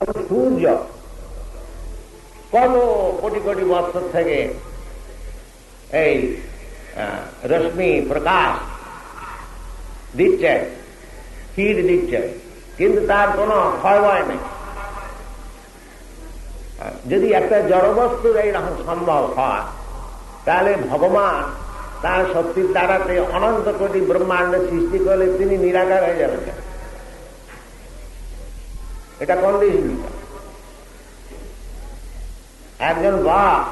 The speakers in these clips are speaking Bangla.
সূর্য কত কোটি কোটি বছর থেকে এই রশ্মি প্রকাশ দিচ্ছে হিট দিচ্ছে, কিন্তু তার কোনো ক্ষয় ভয় নেই যদি একটা জড়বস্তুর এইরকম সম্ভব হয়, তাহলে ভগবান তার শক্তির দ্বারাতে অনন্ত কোটি ব্রহ্মাণ্ড সৃষ্টি করলে তিনি নিরাকার হয়ে যাবেন? এটা কন্ডিশন একজন বা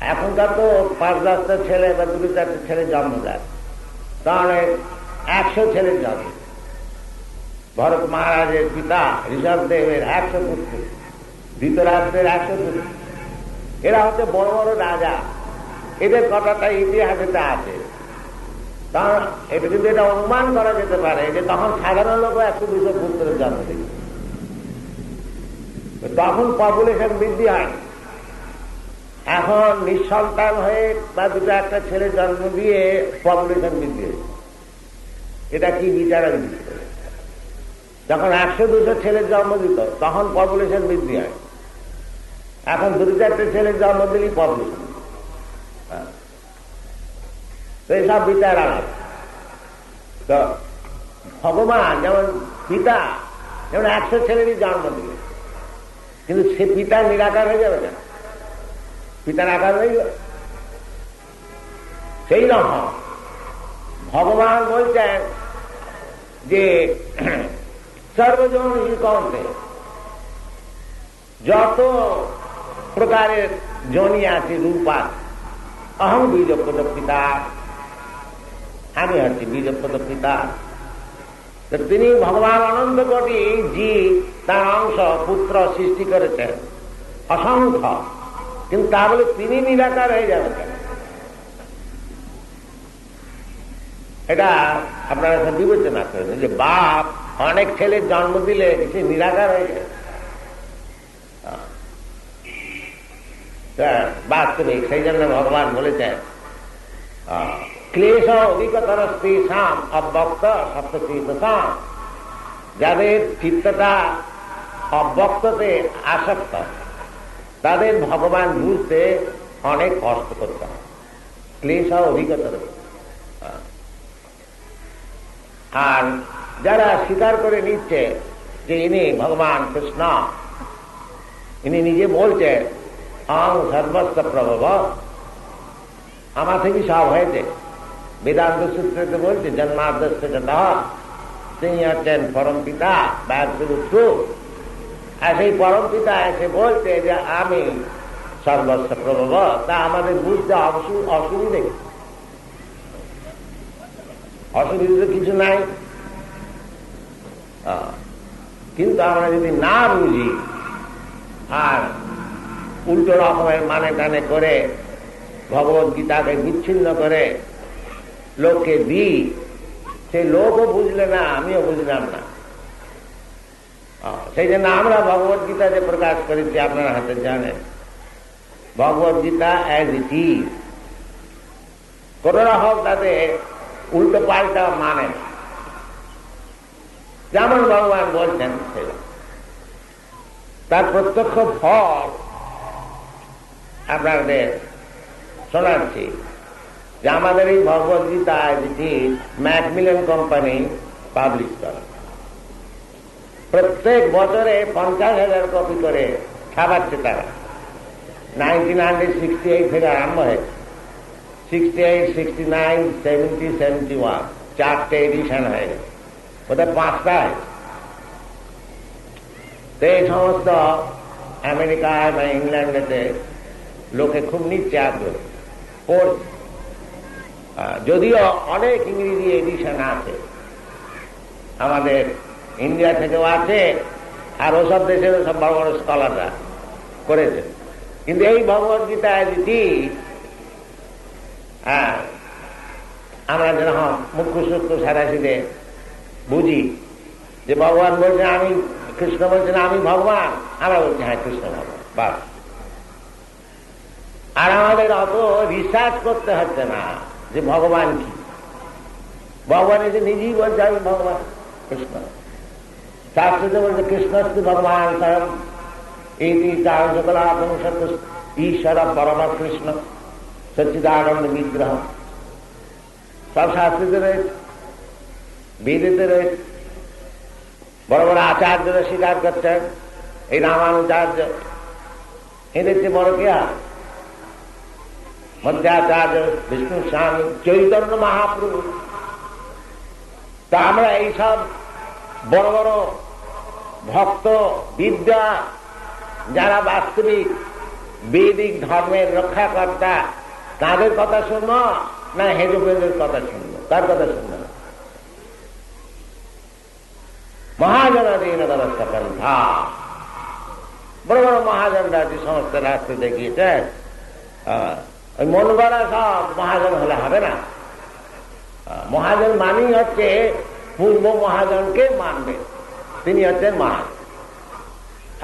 এখনকার তো পাঁচ দশটা ছেলে বা দুটো চারটে ছেলে জন্ম দেয়। তাহলে একশো ছেলের জন্ম। ভরত মহারাজের পিতা ঋষভ দেবের একশো পুত্র, ধৃতরাষ্ট্রের একশো পুত্র। এরা হচ্ছে বড় বড় রাজা। এদের কথাটা ইতিহাসেতে আছে। তা, এটা কিন্তু এটা অনুমান করা যেতে পারে যে তখন সাধারণ লোক একশো দুশো পুত্রের জন্ম দিল তখন পপুলেশন বৃদ্ধি হয় এখন নিঃসন্তান হয়ে বা দুটো একটা ছেলে জন্ম দিয়ে পপুলেশন বৃদ্ধি হয়েছে। এটা কি বিচারের বিষয় যখন একশো দুশো ছেলের জন্ম দিত, তখন পপুলেশন বৃদ্ধি হয়। এখন দুটো চারটে ছেলের জন্ম দিলেই পপুলেশন তো এসব বিচার আলাদা। তো ভগবান, যেমন পিতা, যেমন একশো ছেলেরই জন্ম দিলে কিন্তু সে পিতা নিরাকার হয়ে যাবে না পিতার আকার হয়ে যাবে সেই রকম ভগবান বলছেন যে সর্বজন কণ্ঠে যত প্রকারের জনি আছে রূপা অহম বীজপদ পিতা আমি হচ্ছি বীজপদ পিতা তো তিনি ভগবান আনন্দ কোটি জীব তার অংশ পুত্র সৃষ্টি করেছেন অসংখ্য কিন্তু তা বলে তিনি নিরাকার হয়ে যাবেন এটা আপনারা বিবেচনা করেন যে বাপ অনেক ছেলে জন্ম দিলে সে নিরাকার হয়ে যায় বাস্তবিক সেই জন্য ভগবান বলেছেন ক্লেশ অধিকতর স্ত্রী সাম অব্যক্ত সপ্তশীত সাম যাদের চিত্তটা অব্যক্ততে আসক্ত তাদের ভগবান বুঝতে অনেক কষ্ট করতে হয়। ক্লেশ আহ, আর যারা স্বীকার করে নিচ্ছে যে ইনি ভগবান কৃষ্ণ ইনি নিজে বলছেন আং সর্বস্ব প্রভব। আমার থেকে সব হয়েছে। বেদান্ত সূত্রে বলছে জন্মাদস্য তিনি হচ্ছেন পরম পিতা আর সেই পরম পিতা এসে বলছে যে, আমি সর্বস্ব প্রভব, তা আমাদের বুঝতে অসু- অসুবিধে কি? তো কিছু নাই। কিন্তু আমরা যদি না বুঝি, আর উল্টো রকমের মানে টানে করে ভগবত গীতাকে বিচ্ছিন্ন করে লোককে দিই সেই লোকও বুঝলে না, আমিও বুঝলাম না। সেই জন্য আমরা ভগবত গীতা যে প্রকাশ করেছি, আপনার হাতে জানেন। Bhagavad Gita as it is কোন রকম তাতে, উল্টো পাল্টা মানে। যেমন ভগবান বলছেন তার প্রত্যক্ষ ফল আপনাদের শোনাচ্ছি। যে আমাদের এই ভগবদ্গীতা যেটি ম্যাকমিলন কোম্পানি পাবলিশ করে। প্রত্যেক বছরে পঞ্চাশ হাজার কপি করে ছাপাচ্ছে তারা। নাইনটিন হান্ড্রেড সিক্সটি এইট থেকে আরম্ভ হয়েছে। Sixty eight sixty nine seventy seventy one চারটে এডিশন হয়ে গেছে। ওদের পাঁচটা হয়েছে। তো এই সমস্ত আমেরিকায় বা ইংল্যান্ডেতে লোকে খুব নিচ্ছে আগ্রহ। পড়ছে। যদিও অনেক ইংরেজি এডিশন আছে। আমাদের ইন্ডিয়া থেকেও আছে, আর ওসব দেশের সব বড় বড় স্কলাররা করেছে। কিন্তু এই ভগবদ্গীতা যেটি হ্যাঁ আমরা যেরকম মুখ্য সূত্র সারাশিতে বুঝি যে ভগবান বলছে আমি কৃষ্ণ বলছেন, আমি ভগবান। আমরা বলছি হ্যাঁ কৃষ্ণ ভগবান। বাস। আর আমাদের অত রিসার্চ করতে হচ্ছে না। যে ভগবান কি? ভগবান এসে নিজেই বলছে, আমি ভগবান কৃষ্ণ। শাস্ত্রতে বলছে, কৃষ্ণস্তি ভগবান স্বয়ং এই চার সকলাপন ঈশ্বর পরম কৃষ্ণ সচ্চিদানন্দ বিগ্রহ। সব শাস্ত্রীতে রয়েছে, বেদেতে রয়েছে। বড় বড় আচার্যরা স্বীকার করছেন, এই রামানুচার্য এদের চেয়ে বড় কে আর? মধ্যাচার্য বিষ্ণু স্বামী চৈতন্য মহাপ্রভু তা আমরা এইসব বড় বড় ভক্ত বিদ্যা যারা বাস্তবিক বৈদিক ধর্মের রক্ষাকর্তা তাদের কথা শুনব না হেজুবেদের কথা শুনব তার কথা শুনব না মহাজনাধীন ব্যবস্থা পন্থা বড় বড় মহাজনরা যে সমস্ত রাস্তা দেখিয়েছেন ওই মন গড়া সব মহাজন হলে হবে না। মহাজন মানেই হচ্ছে পূর্ব মহাজনকে মানবে, তিনি হচ্ছেন মহাজন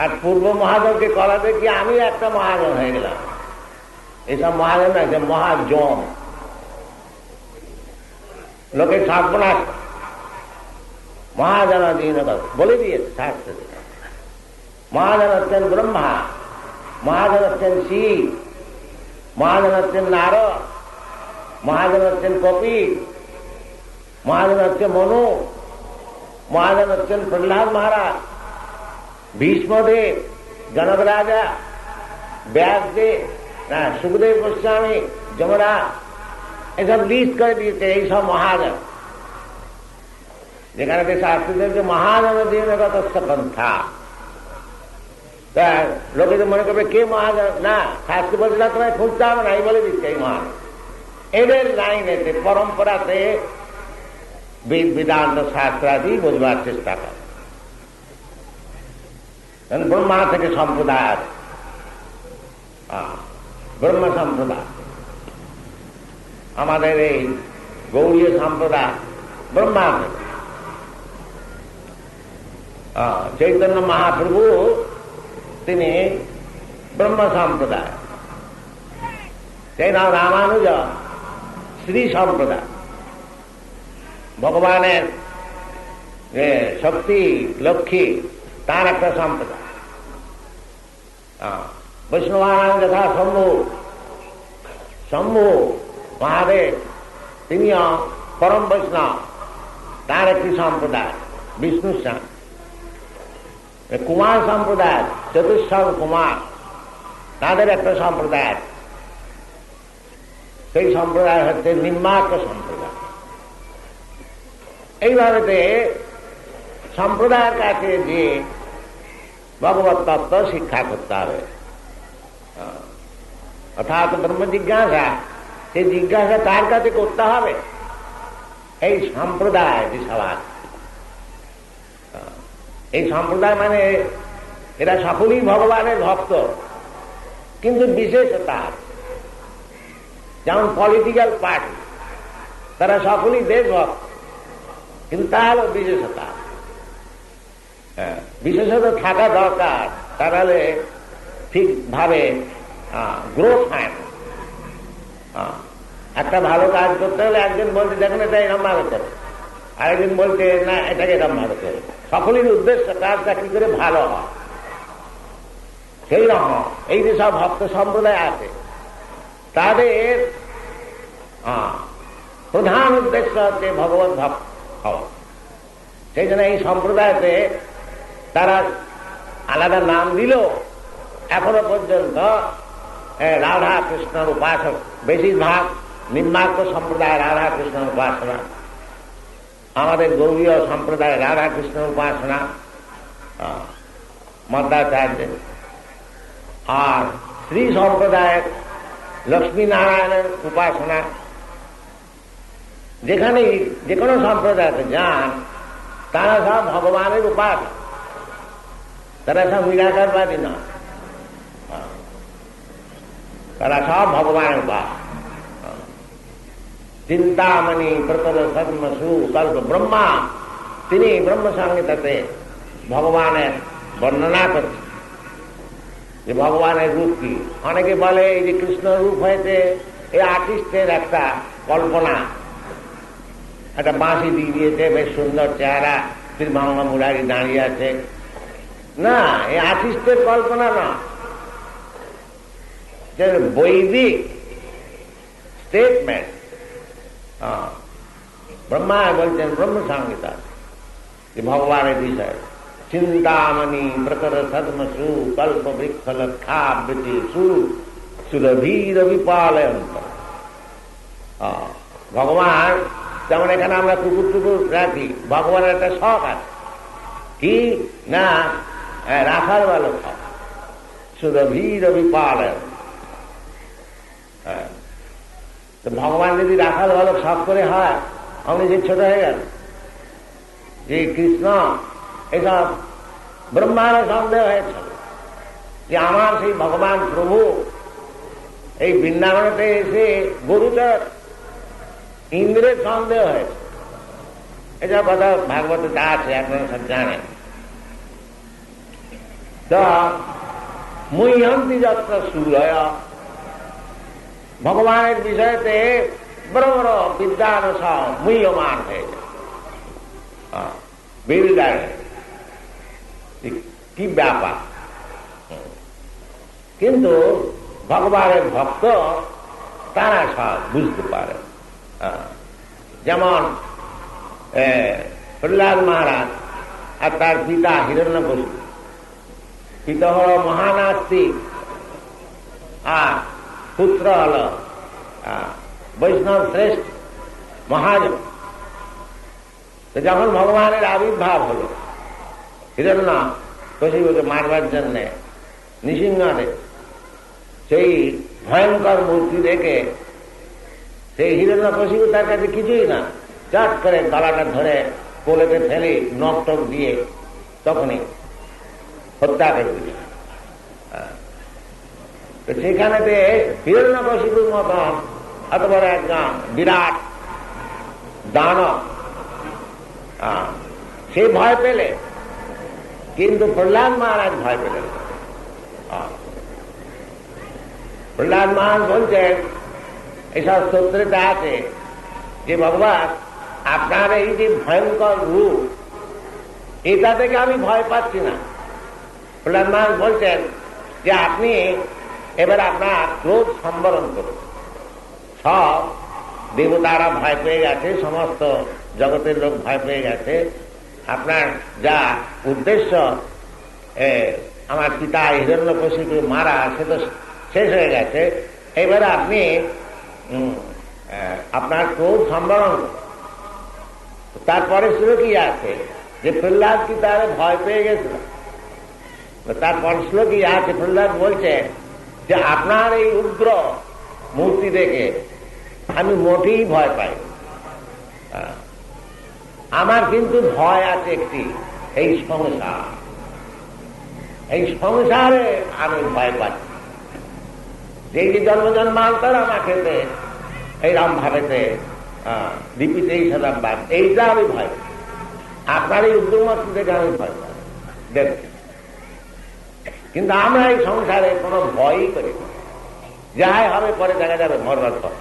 আর পূর্ব মহাজনকে করাতে কি আমি একটা মহাজন হয়ে গেলাম। এসব মহাজন আছে মহাজম লোকে সর্বনাশ। মহাজনাধীন বলে দিয়েছে শাস্ত্র মহাজন হচ্ছেন ব্রহ্মা, মহাজন হচ্ছেন শিব। মহাজন হচ্ছেন নারদ মহাজন হচ্ছেন কপিল মহাজন হচ্ছে মনু মহাজন হচ্ছেন প্রহ্লাদ মহারাজ, ভীষ্মদেব জনক রাজা ব্যাসদেব, না, সুখদেব গোস্বামী যমরা এসব লিস্ট করে দিয়েছে এইসব মহাজন। যেখানে শাস্ত্রীদের যে মহাজন দিনগত পন্থা লোকে তো মনে করবে, কে মহাজন না শাস্ত্রী বলছে না, তোমায় খুঁজতে হবে না, এই বলে দিচ্ছে এই মহান এদের লাইনেতে পরম্পরাতে বেদ বেদান্ত শাস্ত্রাদি বোঝবার চেষ্টা করে। ব্রহ্মা থেকে সম্প্রদায় আছে। ব্রহ্ম সম্প্রদায়। আমাদের এই গৌরীয় সম্প্রদায় ব্রহ্মা থেকে। চৈতন্য মহাপ্রভু তিনি ব্রহ্ম সম্প্রদায় সেই নাম রামানুজ শ্রী সম্প্রদায় ভগবানের শক্তি, লক্ষ্মী, তার একটা সম্প্রদায়। বৈষ্ণবানায়ণ যথা শম্ভু শম্ভু মহাদেব, তিনিও পরম বৈষ্ণব, তার একটি সম্প্রদায় বিষ্ণু কুমার সম্প্রদায় চতুর্থ কুমার। তাদের একটা সম্প্রদায়। সেই সম্প্রদায় হচ্ছে নিম্নার্ক সম্প্রদায়। এইভাবে সম্প্রদায়ের কাছে যে ভগবত তত্ত্ব শিক্ষা করতে হবে। অর্থাৎ ব্রহ্ম জিজ্ঞাসা সেই জিজ্ঞাসা তার কাছে করতে হবে? এই সম্প্রদায় যে এই সম্প্রদায় মানে এরা সকলেই ভগবানের ভক্ত। কিন্তু বিশেষতা যেমন পলিটিক্যাল পার্টি তারা সকলেই দেশভক্ত কিন্তু তা হলো বিশেষতা। হ্যাঁ, বিশেষত থাকা দরকার তাহলে ঠিকভাবে গ্রোথ হয় না। একটা ভালো কাজ করতে হলে একজন বলছে দেখেন এটা এরম ভাবে করে। আরেকজন বলছে না এটাকে এরম ভাবে করে। সকলের উদ্দেশ্য কাজটা কি করে ভালো হয়? সেই রকম। এই যে সব ভক্ত সম্প্রদায় আছে, তাদের প্রধান উদ্দেশ্য হচ্ছে ভগবত ভক্ত হওয়া। সেই জন্য এই সম্প্রদায়তে তারা আলাদা নাম দিল এখনও পর্যন্ত রাধা কৃষ্ণর উপাসক, বেশিরভাগ নিম্নার্ক সম্প্রদায় রাধা কৃষ্ণের উপাসনা। আমাদের গৌরীয় সম্প্রদায় রাধা কৃষ্ণের উপাসনা মদ্রাচার্য আর শ্রী সম্প্রদায়ের লক্ষ্মী নারায়ণের উপাসনা যেখানে যে কোনো সম্প্রদায়তে যান, তারা সব ভগবানের উপাস তারা সব নিরাকারবাদী না। তারা সব ভগবানের উপাস চিন্তামণি প্রতর সর্ম সুকল্প ব্রহ্মা, তিনি ব্রহ্ম সংহিতাতে ভগবানের বর্ণনা করছেন। যে ভগবানের রূপ কি? অনেকে বলে এই যে কৃষ্ণ রূপ হয়েছে, এই আর্টিস্টের একটা কল্পনা। একটা বাঁশি দিয়ে দিয়েছে, বেশ সুন্দর চেহারা ত্রিভঙ্গ মুরারি দাঁড়িয়ে আছে। না, এই আশিষ্টের কল্পনা না। বৈদিক স্টেটমেন্ট ব্রহ্মা বলছেন ব্রহ্ম সংহিতা যে ভগবানের বিষয়। চিন্তামণি প্রকর সদমসু কল্প বৃক্ষ লক্ষাবৃতি সু সুরভীর বিপালয়ন্ত ভগবান যেমন এখানে আমরা কুকুর টুকুর রাখি ভগবানের একটা শখ আছে কি না রাখার ভালো শখ বিপালয়ন হ্যাঁ তো ভগবান যদি রাখাল ভালো শখ করে হয় আপনি যে ছোট হয়ে গেল যে কৃষ্ণ এসব ব্রহ্মার সন্দেহ হয়েছিল যে আমার সেই ভগবান প্রভু, এই বৃন্দাবনতে এসে গরুচর ইন্দ্রের সন্দেহ হয়েছে। এটা কথা ভাগবত তা আছে, আপনারা সব জানেন। তো মুহ্যন্তি যত্র সুরয় ভগবানের বিষয়তে বড় বড় বিদ্যান সব মুহ্যমান হয়ে যায়। কি ব্যাপার? কিন্তু ভগবানের ভক্ত তারা সব বুঝতে পারে। যেমন প্রহ্লাদ মহারাজ আর তার পিতা হিরণ্যকশু পিতা হল মহানাস্তিক আর পুত্র হল বৈষ্ণব শ্রেষ্ঠ মহাজন। যখন ভগবানের আবির্ভাব হল হিরণ্য মারবার জন্যে নৃসিংহদেব সেই ভয়ঙ্কর মূর্তি দেখে সেই হিরণ্য কশিবু তার কাছে কিছুই না, চাট করে গলাটা ধরে কোলেতে ফেলে নখ টক দিয়ে তখনই হত্যা করে দিল। মতন এত বড় একজন বিরাট দানব সে ভয় পেলে কিন্তু প্রহ্লাদ মহারাজ ভয় পেলেন প্রহ্লাদ মহারাজ বলছেন, এসব সূত্রটা আছে যে ভগবান, আপনার এই যে ভয়ঙ্কর রূপ, এটা থেকে আমি ভয় পাচ্ছি না। প্রহ্লাদ মহারাজ বলছেন যে আপনি এবার আপনার ক্রোধ সম্বরণ করুন। সব দেবতারা ভয় পেয়ে গেছে, সমস্ত জগতের লোক ভয় পেয়ে গেছে। আপনার যা উদ্দেশ্য আমার পিতা হিরণ্য কশিকে মারা, সে তো শেষ হয়ে গেছে। এবারে আপনি আপনার ক্রোধ সম্বরণ তারপরে শ্লোক কি আছে? যে প্রহ্লাদ কি তার ভয় পেয়ে গেছিল তারপর শ্লোক কি আছে? প্রহ্লাদ বলছে যে আপনার এই উগ্র মূর্তি দেখে আমি মোটেই ভয় পাই আমার কিন্তু ভয় আছে একটি। এই সংসার এই সংসারে আমি ভয় পাচ্ছি। যেই যে জন্ম জন্মান্তর আমাকে এইরকম ভাবেতে দীপিতে এই সালাম বাদ এইটা আমি ভয় পাই আপনার এই উদ্যমত্ব দেখে আমি ভয় পাই দেখ। কিন্তু আমরা এই সংসারে কোনো ভয়ই করি যাই হবে পরে দেখা যাবে মরবার পর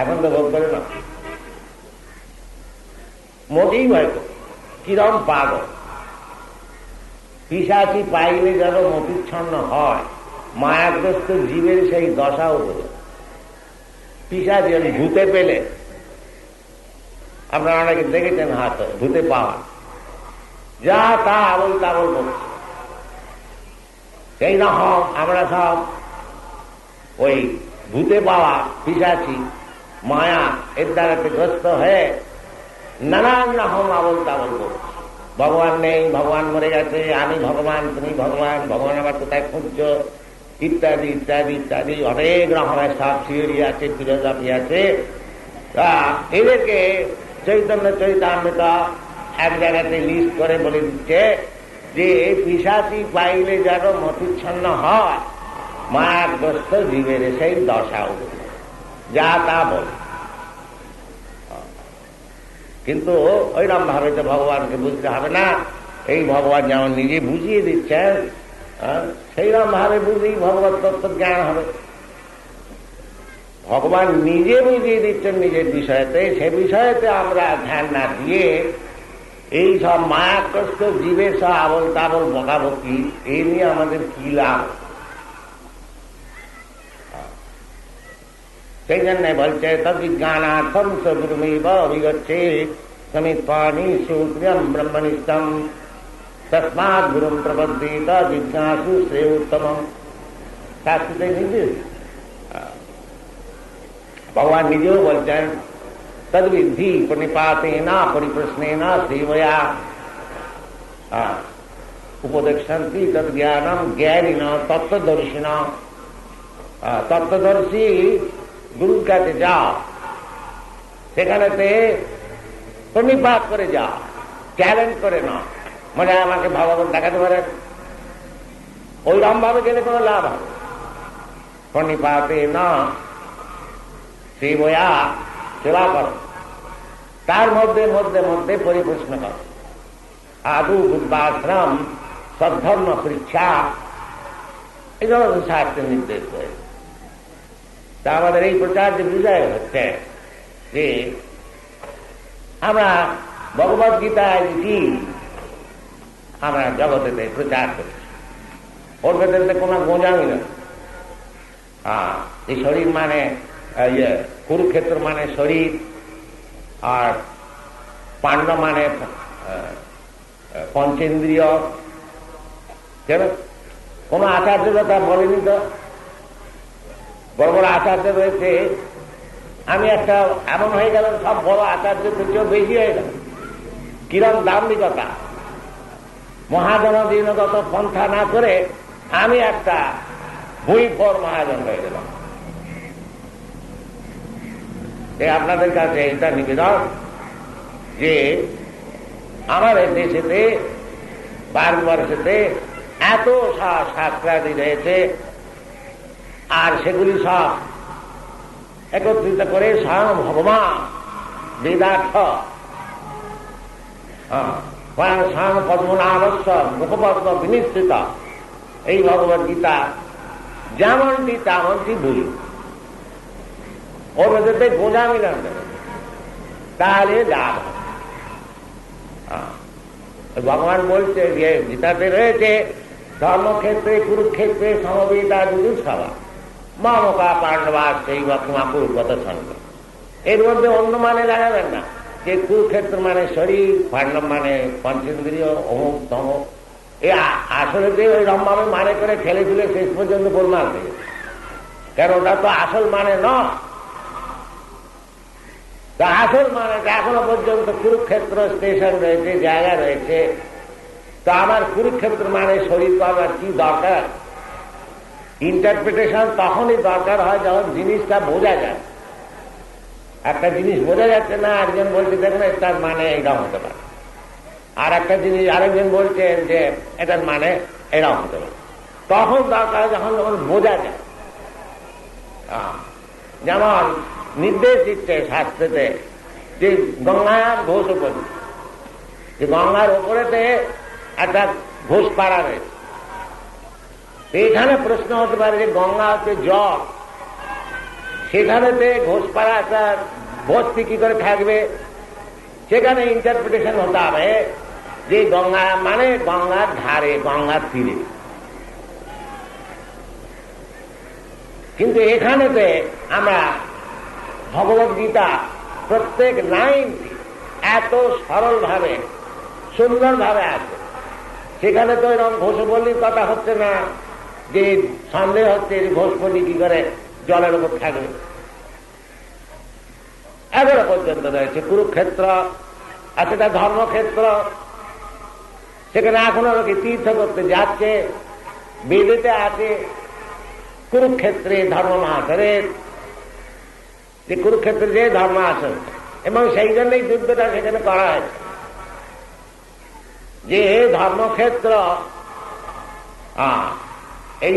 এখন তো ভোগ করে না মোটেই ভয় করে কিরম পাগল। পিসাচি পাইলে যেন মতিচ্ছন্ন হয়, মায়াগ্রস্ত জীবের সেই দশাও হল পিসাচি ভূতে পেলে, আপনারা অনেকে দেখেছেন হাত, ভূতে পাওয়া। যা তা আবল তাবল করছে সেই রকম আমরা সব ওই ভূতে পাওয়া পিসাচি, মায়া এর দ্বারাতে গ্রস্ত হয়ে নানান রকম আবল তাবল করছে। ভগবান নেই, ভগবান মরে গেছে, আমি ভগবান, তুমি ভগবান ভগবান আবার কোথায় খুঁজছ? ইত্যাদি ইত্যাদি ইত্যাদি, অনেক রকমের সব থিওরি আছে ফিলোসফি আছে। তা এদেরকে চৈতন্য, চৈতামৃত এক জায়গাতে লিস্ট করে বলে দিচ্ছে যে পিসাচি পাইলে যেন মতিচ্ছন্ন হয়। মায়াগ্রস্ত জীবের সেই দশা যা তা বল। কিন্তু ওইরকম ভাবে তো ভগবানকে বুঝতে হবে না। এই ভগবান যেমন নিজে বুঝিয়ে দিচ্ছেন সেইরকম ভাবে বুঝেই ভগবত তত্ত্ব জ্ঞান হবে। ভগবান নিজে বুঝিয়ে দিচ্ছেন নিজের বিষয়তে, সে বিষয়তে আমরা ধ্যান না দিয়ে এই সব মায়াগ্রস্ত জীবের সব আবল তাবল বকাবকি এই নিয়ে আমাদের কি লাভ? সেই জন্য বলছে তদ্বিজ্ঞানার্থম স গুরুমেব অভিগচ্ছে সমিত্বানি সূত্রিয়ম ব্রহ্মনিষ্ঠম তসমাৎ গুরুম প্রবদ্ধেত জিজ্ঞাসু শ্রেয় উত্তম শাস্ত্রতে নির্দেশ ভগবান নিজেও বলছেন তদ্বিধি প্রণিপাতেনা পরিপ্রশ্নেনা সেবয়া উপদেশন্তি তদ জ্ঞানম জ্ঞানীন তত্ত্বদর্শিন তত্ত্বদর্শী গুরুর কাছে যাও সেখানেতে প্রণিপাত করে যা। চ্যালেঞ্জ করে না। মানে আমাকে ভগবান দেখাতে পারেন। ওইরকম ভাবে গেলে কোনো লাভ হবে প্রণিপাতে না। সেবয়া সেবা করো। তার মধ্যে মধ্যে মধ্যে পরিপ্রশ্ন করো। আদু বুদ্ধাশ্রম সদ্ধর্ম পরীক্ষা। এই ধরনের শাস্ত্রের নির্দেশ রয়েছে তা আমাদের এই প্রচার যে বিষয় হচ্ছে যে আমরা ভগবত গীতায় কি, আমরা জগতেতে প্রচার করছি ওর ভেতরে কোনো গোঁজামি না। এই শরীর মানে ইয়ে কুরুক্ষেত্র মানে শরীর, আর পাণ্ড মানে পঞ্চেন্দ্রিয়। কেন? কোন আচার্যরা তা বলেনি তো? বড় বড় আচার্য রয়েছে। আমি একটা, এমন হয়ে গেল, সব বড় আচার্য থেকেও বেশি হয়ে গেল। কিরম দাম্ভিকতা। মহাজনদিনগত পন্থা না করে আমি একটা বই পর মহাজন হয়ে গেলাম। আপনাদের কাছে এটা নিবেদন যে আমাদের দেশেতে, ভারতবর্ষেতে এত শাস্ত্রাদি রয়েছে। আর সেগুলি সব একত্রিত করে স্বয়ং ভগবান, বেদার্থ। স্বয়ং পদ্মনাভস্য মুখপদ্ম বিনিশ্চিত। এই ভগবত গীতা যেমনটি তেমনটি ভুলি। ওর মধ্যে গোজা মিলান তাহলে লাভ ভগবান বলছে যে গীতাতে রয়েছে, ধর্মক্ষেত্রে, কুরুক্ষেত্রে সমবেতা দুদুসভা মমকা পাণ্ডবা বক্ষমা পূর্বত সঙ্গ এর মধ্যে অন্য মানে লাগাবেন না। যে কুরুক্ষেত্র মানে শরীর পাণ্ডব মানে পঞ্চেন্দ্রীয়, অমুক তমুক। এ আসলে যে ওই রম্ভাবে মানে করে ঠেলে তুলে শেষ পর্যন্ত গোলমাল দিয়ে কারণ ওটা তো আসল মানে নয়। তা আসল মানে এখনও পর্যন্ত কুরুক্ষেত্র স্টেশন রয়েছে, জায়গা রয়েছে। তো আমার কুরুক্ষেত্র মানে শরীর পাবার কি দরকার? ইন্টারপ্রিটেশন তখনই দরকার হয় যখন জিনিসটা বোঝা যায়। একটা জিনিস বোঝা যাচ্ছে না একজন বলছে, দেখুন, এটার মানে এরকম হতে পারে। আর একটা জিনিস, আরেকজন বলছেন যে, এটার মানে এরকম হতে পারে। তখন দরকার যখন যখন বোঝা যায়। যেমন নির্দেশ দিচ্ছে শাস্ত্রেতে যে গঙ্গার ঘোষ উপরে যে গঙ্গার উপরেতে একটা ঘোষ পাড়া রয়েছে। এখানে প্রশ্ন হতে পারে যে গঙ্গা হচ্ছে জল। সেখানেতে ঘোষপাড়া একটা বস্তি কি করে থাকবে? সেখানে ইন্টারপ্রিটেশন হতে হবে যে গঙ্গা মানে গঙ্গার ধারে গঙ্গার তীরে। কিন্তু এখানেতে আমরা ভগবত গীতা প্রত্যেক লাইন এত সরল ভাবে সুন্দর ভাবে আছে। সেখানে তো এরকম ঘোষবলির কথা হচ্ছে না। যে সন্দেহ হচ্ছে ঘোষবলি কি করে জলের উপর থাকবে এগারো পর্যন্ত রয়েছে কুরুক্ষেত্র, আর সেটা ধর্মক্ষেত্র। সেখানে এখনও লোকে তীর্থ করতে যাচ্ছে, বেদেতে আছে কুরুক্ষেত্রে ধর্ম মহাসরের যে কুরুক্ষেত্রে যে ধর্ম আসন এবং সেই জন্যই যুদ্ধটা সেখানে করা হয়েছে। যে ধর্মক্ষেত্র এই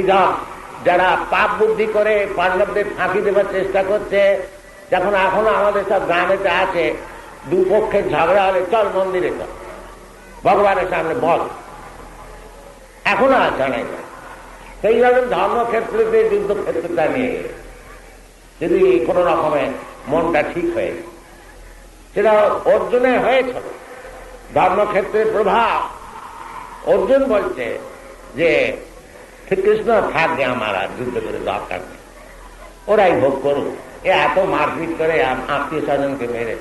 যারা পাপ বুদ্ধি করে পাণ্ডবদের ফাঁকি দেবার চেষ্টা করছে, যখন এখনও আমাদের সব গ্রামেতে আছে দুপক্ষের ঝগড়া হলে চল মন্দিরে চল। ভগবানের সামনে বল। এখনও আছে অনেক সেই রকম ধর্মক্ষেত্রতে যুদ্ধক্ষেত্রটা নিয়ে যদি কোন রকমের মনটা ঠিক হয়ে সেটা অর্জনে হয়েছিল ধর্মক্ষেত্রের প্রভাব। অর্জুন বলছে যে শ্রীকৃষ্ণ থাকবে আমার আর যুদ্ধ করে দরকার নেই। ওরাই ভোগ করুক। এ এত মারপিট করে আত্মীয় স্বজনকে মেরে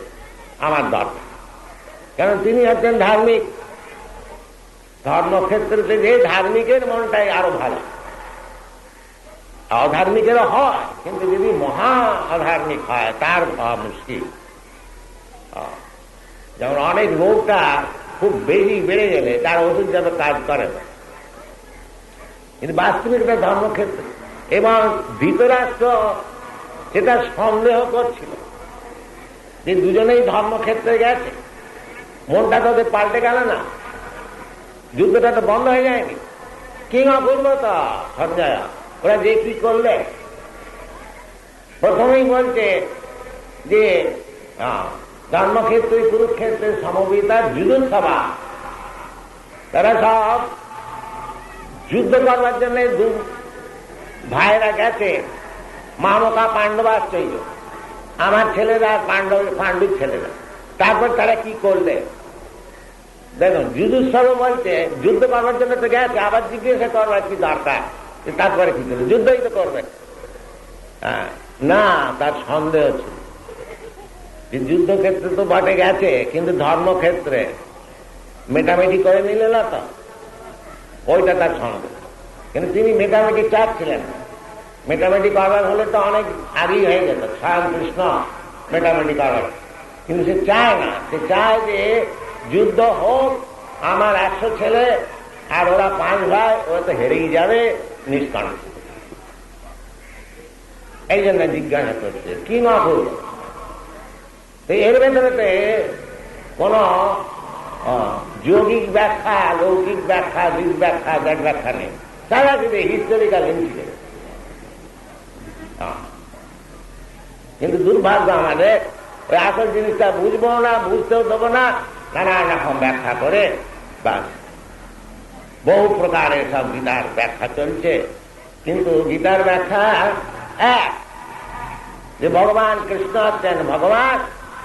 আমার দরকার। কারণ তিনি হচ্ছেন ধার্মিক। ধর্মক্ষেত্রে যে ধার্মিকের মনটাই আরও ভালো। অধার্মিকেরও হয়, কিন্তু যদি মহা অধার্মিক হয়, তার হওয়া মুশকিল। যেমন অনেক রোগটা খুব বেশি বেড়ে গেলে তার ওষুধ যাবে কাজ করে না। কিন্তু বাস্তবিকটা ধর্মক্ষেত্রে। এবং ধৃতরাষ্ট্র সেটা সন্দেহ করছিল যে দুজনেই ধর্মক্ষেত্রে গেছে। মনটা তোদের পাল্টে গেল না। যুদ্ধটা তো বন্ধ হয়ে যায়নি। কিং অপূর্বতা সঞ্জয়, ওরা যে কি করলে? প্রথমেই বলছে যে ধর্মক্ষেত্রে, কুরুক্ষেত্রে, সমবেতা সভা তারা সব যুদ্ধ করবার জন্য দু ভাইরা গেছে। মামকা পাণ্ডবাশ্চর্য আমার ছেলেরা পাণ্ডব পাণ্ডুর ছেলেরা। তারপর তারা কি করলে? দেখুন যুদ্ধোৎসব বলছে যুদ্ধ করবার জন্য তো গেছে আবার জিজ্ঞাসা করবার কি দরকার? তারপরে কি করবে যুদ্ধই তো করবে। হ্যাঁ, না তার সন্দেহ ছিল। যে যুদ্ধক্ষেত্রে তো বটে গেছে কিন্তু ধর্মক্ষেত্রে মেটামেটি করে নিলে না তো? ওইটা তার সন্দেহ কিন্তু তিনি মেটামেটি চাচ্ছিলেন না। মেটামেটি করবার হলে তো অনেক আগেই হয়ে যেত। স্বয়ং কৃষ্ণ মেটামেটি করবার কিন্তু সে চায় না। সে চায় যে যুদ্ধ হোক, আমার একশো ছেলে আর ওরা পাঁচ ভাই, ওরা তো হেরেই যাবে নিষ্কণ্ঠ এই জন্য জিজ্ঞাসা করছে, কি না তো এর ভেতরেতে কোন যৌগিক ব্যাখ্যা লৌকিক ব্যাখ্যা দিক ব্যাখ্যা দেখ ব্যাখ্যা নেই। সারা কিন্তু হিস্টোরিক্যাল ইনসিডেন্ট কিন্তু দুর্ভাগ্য আমাদের, ওই আসল জিনিসটা বুঝব না, বুঝতেও দেবো না নানান রকম ব্যাখ্যা করে বাস বহু প্রকারের সব গীতার ব্যাখ্যা চলছে, কিন্তু গীতার ব্যাখ্যা এক। যে ভগবান কৃষ্ণ হচ্ছেন ভগবান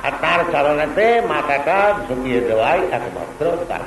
আর তার চরণেতে মাথাটা ঝুঁকিয়ে দেওয়াই একমাত্র কাজ